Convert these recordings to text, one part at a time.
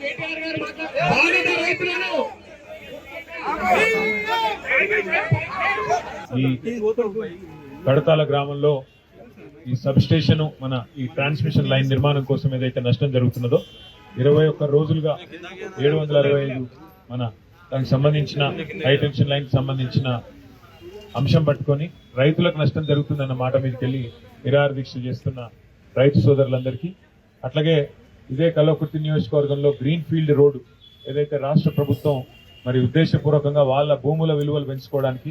కేటీఆర్ గారు రైతులను ఈ కడతాల గ్రామంలో ఈ సబ్ స్టేషన్ మన ఈ ట్రాన్స్మిషన్ లైన్ నిర్మాణం కోసం ఏదైతే నష్టం జరుగుతున్నదో ఇరవై ఒక్క రోజులుగా ఏడు వందల అరవై ఐదు మన దానికి సంబంధించిన హైటెన్షన్ లైన్కి సంబంధించిన అంశం పట్టుకొని రైతులకు నష్టం జరుగుతుందన్న మాట మీదకి వెళ్ళి నిరాహార దీక్ష చేస్తున్న రైతు సోదరులందరికీ అట్లాగే ఇదే కల్లకుర్తి నియోజకవర్గంలో గ్రీన్ ఫీల్డ్ రోడ్డు ఏదైతే రాష్ట్ర ప్రభుత్వం మరి ఉద్దేశపూర్వకంగా వాళ్ళ భూముల విలువలు పెంచుకోవడానికి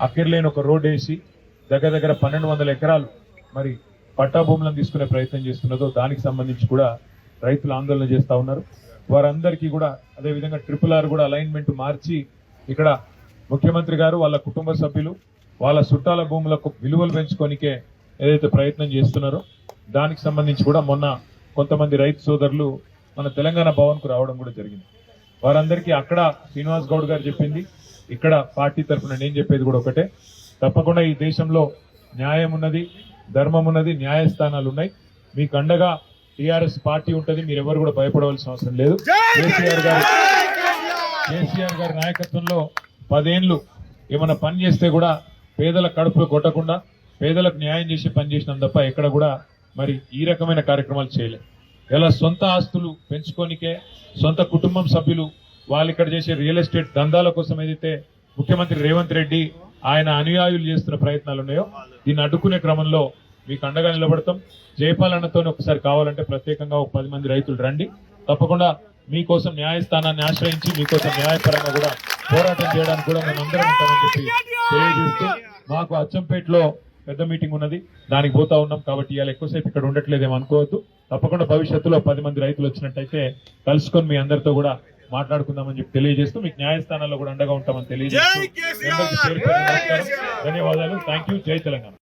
అక్కర్లేని ఒక రోడ్ వేసి దగ్గర దగ్గర పన్నెండు వందల ఎకరాలు మరి పట్టా భూములను తీసుకునే ప్రయత్నం చేస్తున్నదో దానికి సంబంధించి కూడా రైతులు ఆందోళన చేస్తూ ఉన్నారు. వారందరికీ కూడా అదే విధంగా ట్రిపుల్ ఆర్ కూడా అలైన్మెంట్ మార్చి ఇక్కడ ముఖ్యమంత్రి గారు వాళ్ళ కుటుంబ సభ్యులు వాళ్ళ చుట్టాల భూములకు విలువలు పెంచుకోనికే ఏదైతే ప్రయత్నం చేస్తున్నారో దానికి సంబంధించి కూడా మొన్న కొంతమంది రైతు సోదరులు మన తెలంగాణ భవన్కు రావడం కూడా జరిగింది. వారందరికీ అక్కడ శ్రీనివాస్ గౌడ్ గారు చెప్పింది. ఇక్కడ పార్టీ తరఫున నేను చెప్పేది కూడా ఒకటే. తప్పకుండా ఈ దేశంలో న్యాయం ఉన్నది ధర్మం ఉన్నది న్యాయస్థానాలు ఉన్నాయి. మీకు అండగా టీఆర్ఎస్ పార్టీ ఉంటుంది మీరు ఎవరు కూడా భయపడవలసిన అవసరం లేదు. కేసీఆర్ గారు కేసీఆర్ గారి నాయకత్వంలో పదేండ్లు ఏమైనా పని చేస్తే కూడా పేదల కడుపులు కొట్టకుండా పేదలకు న్యాయం చేసి పనిచేసినాం తప్ప ఎక్కడ కూడా మరి ఈ రకమైన కార్యక్రమాలు చేయలేదు ఇలా సొంత ఆస్తులు పెంచుకోనికే సొంత కుటుంబం సభ్యులు వాళ్ళు ఇక్కడ చేసే రియల్ ఎస్టేట్ దందాల కోసం ఏదైతే ముఖ్యమంత్రి రేవంత్ రెడ్డి ఆయన అనుయాయులు చేస్తున్న ప్రయత్నాలు ఉన్నాయో దీన్ని అడ్డుకునే క్రమంలో మీకు అండగా నిలబడతాం. జయపాలన్నతో ఒకసారి కావాలంటే ప్రత్యేకంగా ఒక పది మంది రైతులు రండి. తప్పకుండా మీకోసం న్యాయస్థానాన్ని ఆశ్రయించి మీకోసం న్యాయపరంగా కూడా పోరాటం చేయడానికి కూడా మేము అందరం ఉంటామని చెప్పి తెలియజేస్తూ మాకు అచ్చంపేటలో పెద్ద మీటింగ్ ఉన్నది. దానికి పోతా ఉన్నాం కాబట్టి ఇవాళ ఎక్కువసేపు ఇక్కడ ఉండట్లేదేమో అనుకోవద్దు. తప్పకుండా భవిష్యత్తులో పది మంది రైతులు వచ్చినట్టయితే కలుసుకొని మీ అందరితో కూడా మాట్లాడుకుందామని చెప్పి తెలియజేస్తూ మీకు న్యాయస్థానాల్లో కూడా అండగా ఉంటామని తెలియజేస్తూ. ధన్యవాదాలు. థ్యాంక్ యూ జై తెలంగాణ.